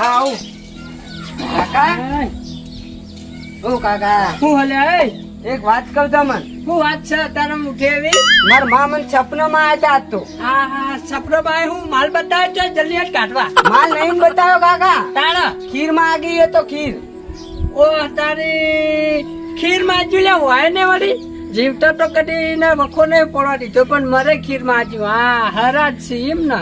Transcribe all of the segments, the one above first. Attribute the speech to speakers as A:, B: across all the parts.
A: આવું કાકા? ઓ કાકા.
B: હું હલે
A: એક વાત કહું તમને.
B: હું વાત છે તારા મુઠે એવી?
A: મારા મા મને સપનામાં આવ્યા હતા આજ તો.
B: હા હા સપનો ભાઈ હું માલ બતાવ્યો છે જલ્દી જ કાઢવા.
A: માલ નહીં બતાવ્યો કાકા.
B: તારા?
A: ખીરમાં આગી એ તો ખીર.
B: ઓ તારી ખીરમાં લે હોય ને વળી? જીવતો તો કદી ને વખો ને પડવા દીધો પણ મરે ખીરમાં હા હરાજ છે એમ ને.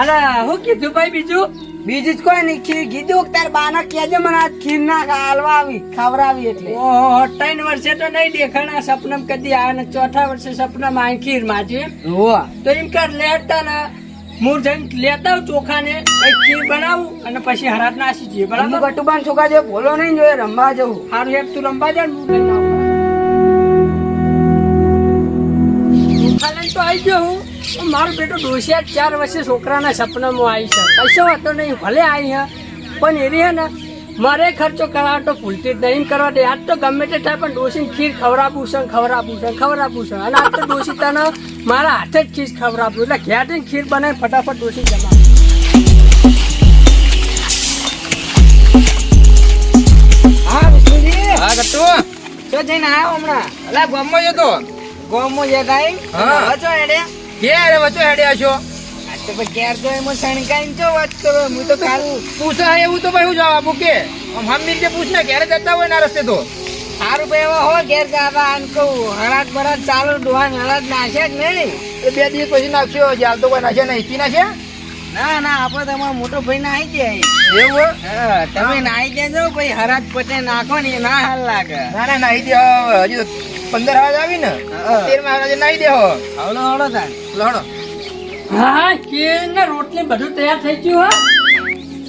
B: અરે હું કીધું ભાઈ બીજું?
A: બીજું જ કોઈ નહીં. ખીર કીધું કે તાર બાના કેજે મને આજ ખીર ના હાલવા આવી ખવરાવી એટલે.
B: ઓહો ત્રણ વર્ષે તો નહીં દેખાણા સપનમ કદી આવે ને ચોથા વર્ષે સપનમ આવી ખીર
A: માજે
B: તો એમ કર લેતા ને મૂળ જઈને લેતા ચોખા ને ખીર બનાવું અને પછી હરાત નાસી જઈએ બરાબર?
A: ગટુબાન છોકરા જે બોલો નહીં જોઈએ રમવા જવું.
B: સારું એમ તું રમવા જા ને. તો આવી ગયો હું. મારો બેટો ડોસિયા ચાર વર્ષે છોકરાના સપનામાં આવી છે. કશો હતો નહીં ભલે આવી હે પણ એ હે ને મારે ખર્ચો કરાવવા તો ભૂલતી જ નહીં કરવા દે. આજ તો ગમે તે થાય પણ ડોસીને ખીર ખવડાવવું છે ને ખવડાવવું છે છે. અને આજ તો ડોસી તને મારા હાથે જ ખીર ખવડાવવું. એટલે ઘેર જઈને ખીર બનાવી ફટાફટ ડોસી જમા.
A: હા વિષ્ણુજી.
C: હા ગટ્ટુ.
A: જઈને આવ્યો હમણાં?
C: એટલે ગામમાં જતો
A: ગોમો જતા
C: હા.
A: વચો હેડે?
C: ક્યારે વચ્ચે હેડ્યા છો.
A: તો ઘેર તો એમાં સણકાઈને ચો વાત કરો? હું તો તારું
C: પૂછા એવું તો ભાઈ હું જવાબ આપું કે? આમ હમ મિલકે પૂછ ને ક્યારે જતા હોય ના રસ્તે તો.
A: સારું ભાઈ એવા હો ઘેર ગાવા આમ કહું હળાદ બળાદ ચાલુ ડોહાન હળાદ નાખે જ નહીં.
C: એ બે દિવસ પછી નાખ્યો હાલ તો કોઈ નાખે નહીં. પી નાખે
A: ના ના આપણે તમારો મોટો ભાઈ નાઈ ગયા
C: એવું તમે
A: હા, તમે નાઈ દેજો ભાઈ હરાજ પટે નાખો ને ના હાલ લાગે.
C: ના ના નાહી દે. હજી પંદર હાજ આવી ને. તેરમાં આજે નાહી દે હો
A: હવડો હવડો તાર
C: લડો
B: હા કેર ને રોટલી બધું તૈયાર થઈ ગયું હા?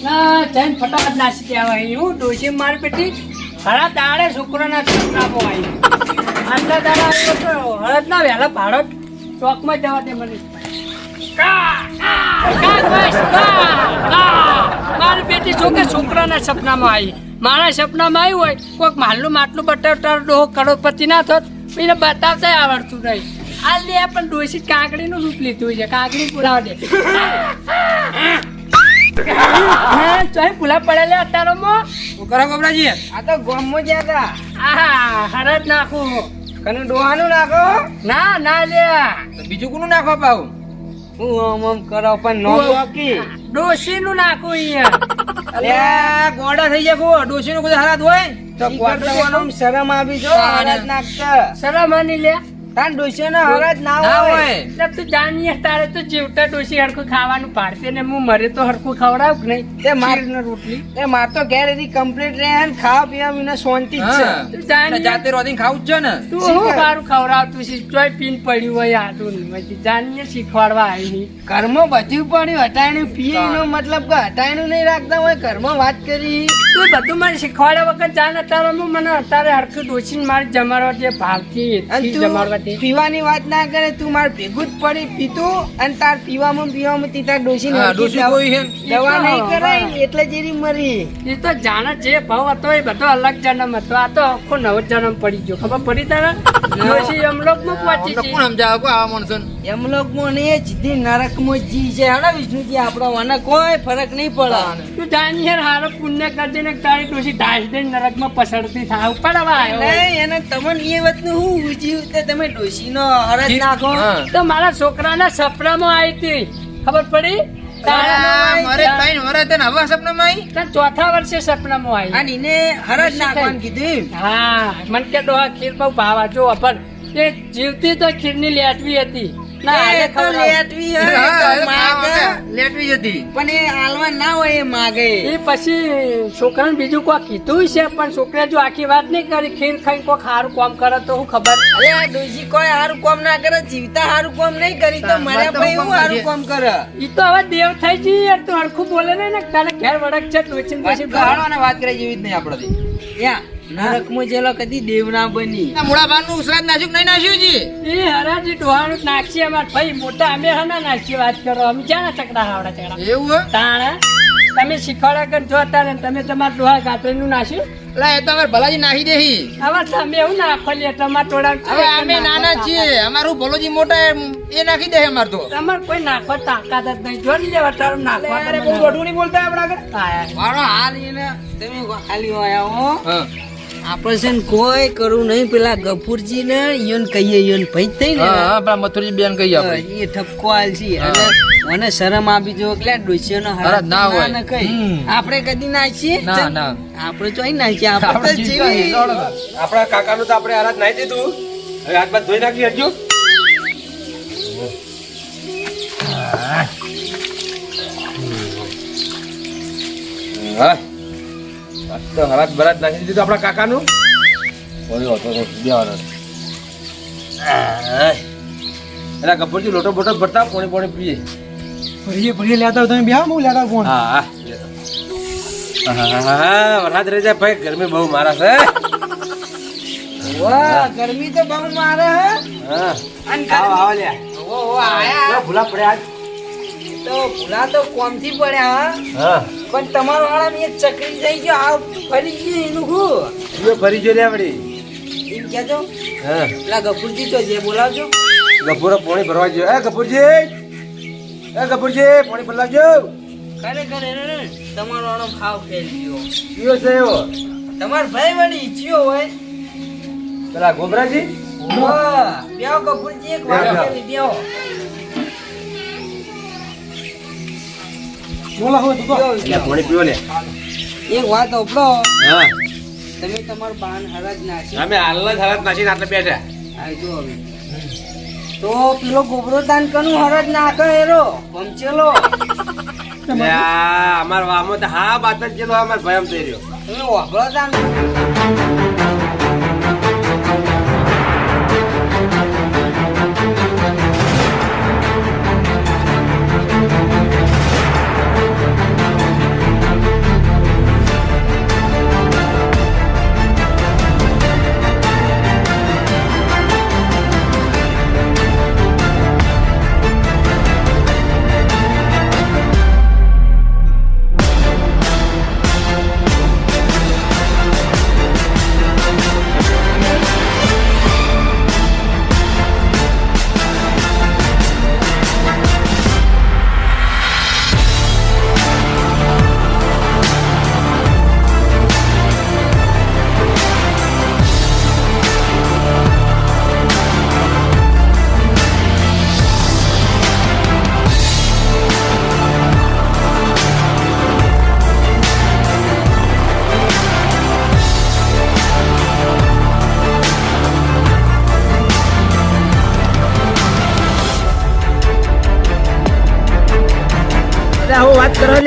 B: ના જઈને ફટાફટ નાસી દેવા હું ડોસી માર પેટી. હળા દાડે છોકરાના છોકરાઓ આવી આટલા દાડા આવ્યો તો હળદ ના વહેલા ભાડો ચોકમાં જવા દે મને. કા, કા, કા, કા, કા. મારી બેટી છોકરા છોકરાના સપનામાં આવી. મારા સપનામાં આવ્યું હોય કોઈક માલનું માટલું બટાવતા ડોહો કરોડપતિ ના થોત એને બતાવતા આવડતું નહીં. આ લે પણ ડોસી કાંકડીનું રૂપ લીધું છે કાંકડી પુરાવા દે. હા, ચોય પુલા પડેલા અત્યારોમાં
C: શું કરો ગોબરાજી
A: આ તો ગોમો જ્યાં હતા
B: આહા હરજ નાખું.
A: કને ડોહાનું નાખો?
B: ના ના લે
C: બીજું કોનું નાખો પાવ?
A: હું આમ આમ કરો પણ નો બાકી
B: ડોસી નું નાખું અહીંયા.
C: ગોડા થઈ જાય કો નું કોઈ હારાત હોય? તો
A: શીખર શરમ આવી જો નાખતા.
B: શરમ શરમાની લે.
A: તાન ડોસી નો હરાજ ના
C: ના
A: હોય.
B: એટલે તું જાણીએ તારે તો જીવતા ડોસી હરખું ખાવાનું પાડશે ને હું મરે તો હરખું ખવડાવું કે નહીં?
A: તે માર
B: ને રોટલી.
A: એ માર તો ઘેર એની કમ્પ્લીટ રહે ને ખાવા પીવા વિના શાંતિ જ છે.
B: તું જાણીએ
C: જાતે રોધીને ખાવું જ છે ને.
B: તું. હું સારું ખવડાવતું છે ચોય પીન પડ્યું હોય આટું નહીં. જાણીએ શીખવાડવા આવી નહીં.
A: ઘરમાં બધું પડ્યું હટાયણું પીએ નો મતલબ કે હટાયણું નહીં રાખતા હોય ઘરમાં વાત કરી.
B: તું બધું મને શીખવાડ્યા વખત જાણ અત્યારે મને અત્યારે હરખું ડોસીને મારી જમાડવા જે ભાવથી જમાડવા
A: તું પીવાની વાત ના કરે તું માર ભેગું જ પડી પીતું અને તાર પીવામાં પીવામાં તી તાર
C: ડોસી.
A: દવા નહીં કરાય એટલે જેરી મરી.
B: એ તો જાણે જે ભાવ હતો એ બધો અલગ જન્મ હતો. આ તો આખો નવો જન્મ પડી ગયો. ખબર પડી તારા? ડોસી અમલોકમાં પહોંચી
C: અમને કોણ સમજાવે? આવા માણસો
A: એમ લોક મોને સીધી નરકમાં જી છે હડા વિષ્ણુજી આપણો મને કોઈ ફરક નહીં પડે.
B: તું જાણ યાર હારો પુણ્ય કરજે ને તારી ડોસી ઢાસ દે નરકમાં પસડતી થાય. ઉપાડવા
A: નહીં એને તમને એ વાતનું હું ઉજ્યું તે તમે ડોશીનો હરજ નાખો.
B: તો મારા છોકરાના સપનામાં આવી હતી ખબર પડી? ચોથા વર્ષે સપનામાં આવી
A: અને એને હરજ નાખવાનું કીધું?
B: હા મને કે ડોહા ખીર બહુ ભાવા જો અપર એ જીવતી તો ખીરની લેટવી હતી. બીજું કોઈ કીધું છે પણ છોકરા જો આખી વાત નહીં કરી ખીર ખાઈ કોઈ સારું કોમ કરે તો હું ખબર?
A: અરે ડોશી કોઈ સારું કોમ ના કરે જીવતા હારું કોમ નહીં કરી તો
C: તો
A: પછી હું
C: સારું
A: કોમ કરે.
B: ઈ તો હવે દેવ થઈ જઈ યાર તું હરખું બોલે ને તારે ઘેર વડક છે ટોચીને પછી
C: વાત કરી જેવી જ નહીં આપણાથી.
A: યા. નરકમાં જેલો કદી દેવ ના બની.
C: ના મૂળા ઉસરાત નાખ્યું નહીં નાખ્યું જી?
B: એ હરાજી ડોહાનું નાખીએ અમાર ભાઈ મોટા અમે હના નાખીએ વાત કરો. અમે ક્યાં ચકડા હાવડા ચકડા?
C: એવું હે?
B: તમે શીખવાડ્યા કર જો હતા તમે તમારા ડોહા ગાતરીનું નાખ્યું
C: એટલે એ તો હવે ભલાજી નાખી દેહી.
B: હવે તમે એવું નાખો લે ટમાટોડા
C: હવે અમે નાના છીએ. અમારું ભલોજી મોટા એમ- એ નાખી દે અમાર તો.
B: તમારે કોઈ નાખવા તાકાત જ નહીં. જોડી લેવા તારું નાખવા
C: અરે બહુ નહીં બોલતા આપણા આગળ.
A: મારો હાલ એને તમે ખાલી આયા હો.
C: હા.
A: આપણે છે ને કોઈ કરવું નહીં. પેલા ગફુરજી ને ઈયોન કહીએ ઈયોન ભાઈ થઈ ને
C: હા હા પેલા મથુરજી બેન કહી આપણે.
A: એ ઠપકો આલ છે અને મને શરમ આપી જો એટલે ડોસીઓ નો
C: અરે ના હોય.
A: ને કઈ આપણે કદી નાખીએ
C: ના, ના.
A: આપણે ચોઈ નાખીએ આપણે
C: આપણે
A: તો જેવી-
C: તો.
D: આપણા કાકાનું તો આપણે હાથ નાઈ દીધું. હવે હાથ બાદ ધોઈ નાખી હજુ. હા. તો હરાત બરાજ નાખી દીધું આપણા કાકાનું? બોલ્યો હતો તો બેવાનો એલા ગબ્બરજી લોટો બોટો ભરતા પોણી પોણી પીએ.
E: ભરીએ ભરીએ લેતા તમે બે હું લેતા ફોન
D: હા હા. હા વરસાદ રહી જાય ભાઈ ગરમી બહુ મારા છે.
A: વાહ ગરમી તો બહુ મારે હે.
D: હા. આવો આવો લ્યા.
A: ઓ ઓ આયા.
D: ભૂલા પડ્યા. આજ
A: તો ભૂલા તો કોમથી પડ્યા હા?
D: હા.
A: પણ તમારો વાળા એક ચકરી થઈ ગયો આ ફરી ગયું એનું હું
D: ઈયો ફરી જો લ્યા વળી.
A: એમ કહેજો.
D: હા.
A: પેલા ગફુરજી તો જે બોલાવજો.
D: ગપુરો પાણી ભરવા ગયો. એ ગપુરજી એ ગપુરજી પાણી ભરલાવજો
A: ખરેખર એને તમારો વાળો ભાવ ફેરી ગયો.
D: કયો છે એવો?
A: તમારો ભાઈ વળી ઈચ્છ્યો હોય.
D: પેલા ગોબરાજી?
A: વાહ, બેહો ગફુરજી એક વાર બેહો.
E: બોલો હવે તું
D: એટલે પાણી પીવો ને
A: એક વાત ઓપડો
D: હા.
A: તમે તમારો બાન હરાજ નાખી.
D: અમે હાલ જ હરાજ નાખીને આટલે બેઠા.
A: આ જો હવે. તો પેલો ગોબરો દાન કનું હરાજ નાખે એરો? પંચેલો
D: અમાર વામો તો હા બાત જ ગયેલો અમાર ભયમ થઈ રહ્યો.
A: તમે વાપરો દાન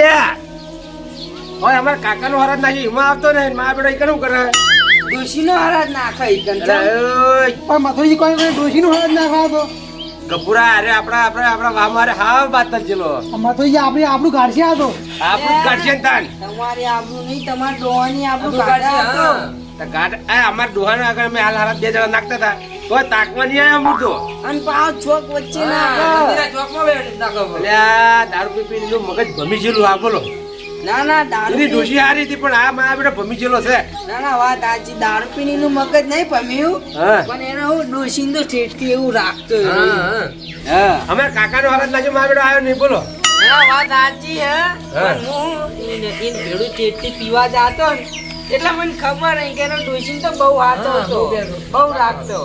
D: લ્યા ઓય અમાર કાકાનો હરાજ નાખી એમાં આવતો ને મારા બેડો ઈ કેવું કરે.
A: ડોશીનો હરાજ નાખે
E: પણ મથુરજી કોઈ કોઈ ડોશીનું હળદ ના તો
D: ગપુરા અરે આપણા આપણે આપણા વામો અરે હા બાત જ જેલો
E: મથુરજી આપણે આપણું ગાડશે આ તો.
D: આપણું ને તાન.
A: તમારી આબરૂ નહીં તમારી ડોહાની આબરૂ
D: આપણું
A: કાઢે
D: ગાઢ આ અમાર ડોહાના આગળ અમે હાલ હાલ બે જણા નાખતા હતા. તો તાકવા નહીં આવ્યો હું તો.
A: અને પાછો ચોક વચ્ચે
D: દારૂ પી પીને મગજ ભમી જેલું આ બોલો.
A: ના ના દારૂ પી-
D: ડોશી હારી હતી પણ આ મારા બેટા ભમી જેલો છે.
A: ના ના વાત આજી દારૂ પીને નું મગજ નહીં ભમ્યું.
D: હા.
A: પણ એનો હું ડોશીને તો ઠેઠથી એવું રાખતો
D: હા, હા.
A: હા.
D: અમારા કાકાનો હાલત લાગ્યો મારા બેટો આવ્યો નહીં બોલો.
A: ના વાત આજી હે.
D: હા.
A: પણ હું ઈને- ઈને ભેળું ટેટી પીવા જાતો ને એટલે મને ખબર નહીં કે એનો ડોશીને તો બહુ હાથો હતો. બહુ રાખતો.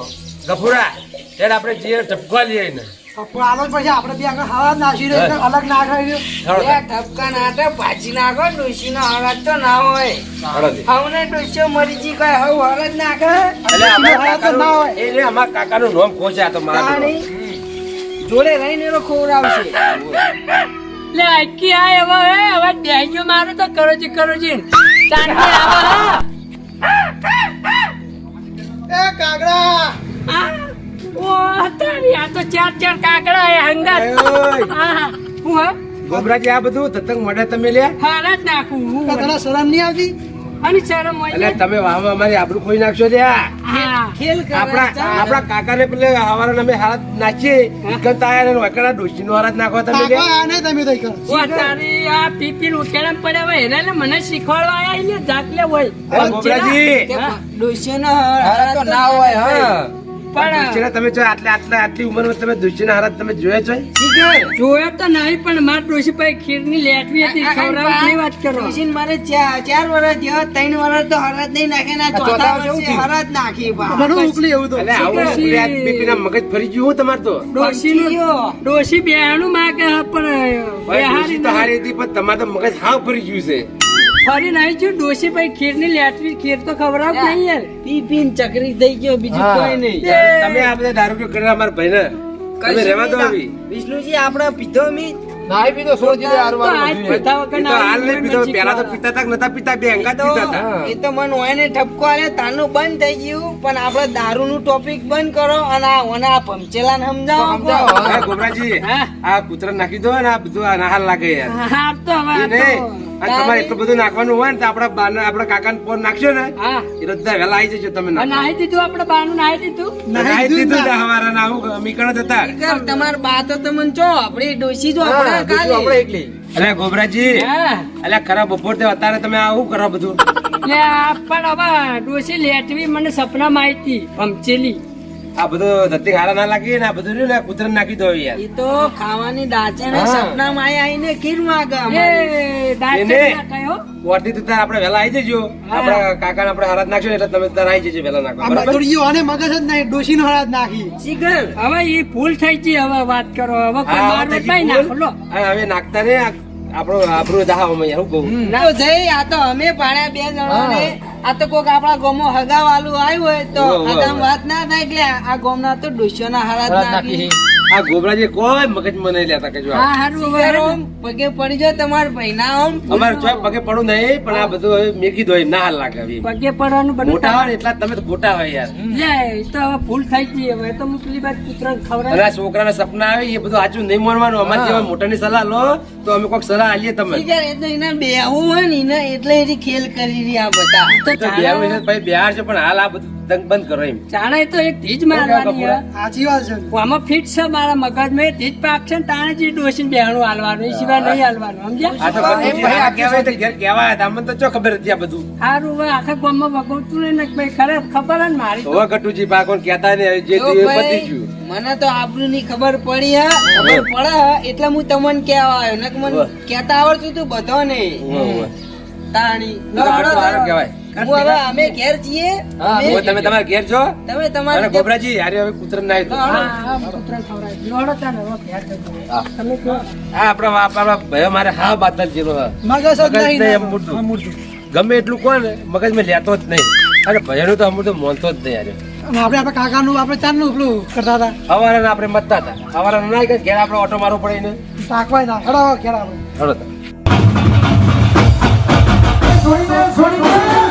D: ગફુરા ત્યારે આપણે જે ટપકા લઈએ ને
E: પણ પછી આપણે બે આગળ હળદ નાખી રહ્યો અલગ ના ખાઈ રહ્યો.
A: બે નાટે ભાજી નાખો ડોશીનો હરાજ તો ના હોય. હવને ડોશીઓ મરી જી કઈ હવ હરાજ નાખે.
D: એટલે અમારા
E: હળદ ના હોય.
D: એટલે અમારા કાકાનું નામ ખોશે આ તો મારા.
A: જોડે રહીને એનો ખવડાવશે
B: લે અક્કી આ હવે હે હવે બેહજો મારો તો કરોજી કરોજી ચાંદી આવા
E: એ કાગડા!
B: ઓ તારી આ તો ચાર ચાર કાકડા એ હંગાત હા. હું
D: ગોબરાજી આ બધું તતંગ મડે તમે લે
B: હા જ નાખું હું.
E: તને શરમ નહીં આવતી?
B: અને શરમ
D: એટલે તમે વાહમાં અમારી આબરૂ ખોઈ નાખશો
A: ખેલ
D: આપણા
A: કાકા
D: આપણા કાકાને પેલે હવારે અમે હાથ નાચીએ ઈકન તાયા ને વકડા ડોશીનો હાથ નાખો તમે લે.
E: આને તમે તો ઈકણ.
B: તારી આ પીપી ઉકેલામ પડ્યા હોય એને લે મને શીખવાડવા આયા એટલે લે હોય.
A: કે
C: હારા તો ના હોય હા.
B: પણ
D: તમે જો આટલા આટલા આટલી ઉંમરમાં તમે દુશ્યના હાથ તમે જોયા છો?
A: જીગર
B: તો નહીં પણ માર ડોશી ખીરની લેટવી હતી. ખવડાવવાની વાત કરો.
A: ડોશીને મારે ચાર ચાર વર્ષ જેવા ત્રણ વર્ષ તો હરાજ નહીં નાખે ના ચોથા વર્ષે હરાજ નાખી.
E: ઉપલી એવું તો
D: મગજ ફરી ગયું હું તમારે તો.
B: ડોશીનું. ડોશી બેહાણું માગે હા, પણ બેહારી
D: તો હારી હતી પણ તમારે તો મગજ હાવ ફરી ગયું છે.
B: ફરી નહીં છું ડોસી ભાઈ ખીરની લેટવી ખીર તો ખવડાવ નહીં યાર?
A: પી પીને ચકરી થઈ ગયો બીજું કોઈ નહીં.
D: તમે આ બધા દારૂ પીઓ કરે અમાર ભાઈ ને
A: તમે
D: રહેવા દો આવી.
A: વિષ્ણુજી આપણે પીધો મી
C: નાઈ પીધો સોજી દે આરવા
B: પીતા વગર ના
D: હાલ ને પીધો પેલા તો પીતા તક નતા પીતા બે અંગા
A: તો
D: પીતા હતા
A: એ તો મન હોય ને ઠપકો આલે તાનું બંધ થઈ ગયું. પણ આપણે દારૂ નું ટોપિક બંધ કરો અને આ ઓને આ પંચેલા ને સમજાવો
C: સમજાવો.
D: ગોબરાજી આ કૂતરા નાખી દો ને આ બધું આ નાહાલ લાગે યાર.
B: હા તો હવે
D: તમારે એટલું બધું નાખવાનું હોય ને તો આપડા બાને આપડા કાકાને ફોન નાખશો ને. એ બધા વહેલા આવી જજો તમે
B: નાહી દીધું આપડે બા નું નાહી દીધું?
D: નાહી દીધું ને. હવારે ને આવું મીકણ હતા.
A: તમાર બા તો તમને ચો આપડે ડોસી જો આપડે
C: બીજું એકલી.
D: અલે ગોબરાજી. અલે ખરા બપોર તે અત્યારે તમે આવું કરો બધું?
B: પણ હવે ડોસી લેટવી મને સપનામાં આવી હતી પમચેલી
D: આ બધું ધરતી હારા ના લાગી ને આ બધું રહ્યું ને કૂતરા નાખી દો યાર.
A: એ તો ખાવાની દાચે ને સપના માં આવીને ખીર માંગે
D: એને?
B: ના કયો
D: તો તાર આપણે વહેલા આવી જજો.
B: હા.
D: કાકા આપણે હરાજ નાખશો એટલે તમે તાર આવી જજો વેલા નાખો
E: આ
D: બરાબર?
E: મજૂરીઓ મગજ જ નહીં ડોશીનો હરાજ નાખી.
A: શીખર
B: હવે એ ફૂલ થઈ ગઈ હવે વાત કરો. હવે કોઈ નાખો લો.
D: હવે નાખતા ને આપણો આપણું અમે યાર કહું.
A: ના જઈ આ તો અમે પાડ્યા બે જણા ને આ તો કોક આપણા ગોમો હગાવાલું આવ્યું હોય તો
D: ઉવ્વ, ઉવ્વ,
A: આ ગામ
D: ઉવ્વ.
A: વાત ના થાય એટલે આ ગોમના તો ડોસીઓના હારા જ નાખી
C: નાખી
D: ગોબરા જે કોઈ મગજમાં નહીં લેતા કહેજો
B: હા હારું હવે
A: ઓમ પગે પડી જો તમારા ભાઈના ઓમ
D: અમારે ચોય પગે પડું નહીં પણ આ બધું હવે મેકી દો એમ ના હાલ લાગે હવે
B: પગે પડવાનું બધું
D: મોટા હોય એટલા તમે તો ખોટા હોય યાર.
B: લે તો હવે ભૂલ થઈ ગઈ હવે તો હું પેલી કૂતરાને
D: અને
B: ખવડાવી
D: છોકરાના સપના આવે એ બધું સાચું નહીં માનવાનું. અમારે જેવા મોટાની સલાહ લો તો અમે કોઈક સલાહ આલીએ તમે
A: શીખર એ તો એના બેહવું હોય ને એટલે એની ખેલ કરી રહ્યા બધા.
B: તો
D: તો બે મહિના પછી બિહાર છે પણ હાલ આ બધું દંગ બંધ કરો એમ.
B: ચાણે તો એક ધીજ મારવાની
E: સાચી વાત છે.
B: આમાં ફિટ છે મારા મગજમાં એ ધીજ પાક છે તાણે જે ડોસીને બેહણું હાલવાનું એ સિવાય નહીં હાલવાનું
D: આ
B: સમજ્યા
D: તો ભાઈ આ કહેવાય તો ઘેર કહેવાય હતા. મને તો ચો ખબર હતી આ બધું.
B: સારું હવે આખા ગામમાં વગોતું નહીં ને ભાઈ ખરે ખબર હે ને મારી તો.
D: હવે ગટુજી બા કહેતા નહીં જે પતી ગયું
A: મને તો આબરૂ ની ખબર પડી હા. ખબર પડે હે, એટલે હું તમને કહેવા આવ્યો. નકર મને. કહેતા આવડતું તું બધો ને. તાણી.
D: કહેવાય.
A: હું હવે અમે ઘેર છીએ.
C: હા,
D: તમે તમારા ઘેર છો?
A: તમે તમારે
D: ગોબરાજી હવે કૂતરા ના
B: હા
D: આપણા આપણા મારે હા બાતલ
E: મગજ.
D: ગમે એટલું કોણ મગજ મેં લેતો જ નહીં. અને ભયનું તો અમૃત મોનતો જ નહીં યાર
E: આપણે આપણે કાકાનું આપણે ચારનું પેલું કરતા હતા.
D: હવારે આપણે મતતા હતા. હવારે ના કે ઘેર આપણે ઓટો મારવો પડે ને
E: તાકવાય ના હડો ઘેર આપણે
D: તો.
E: છોડી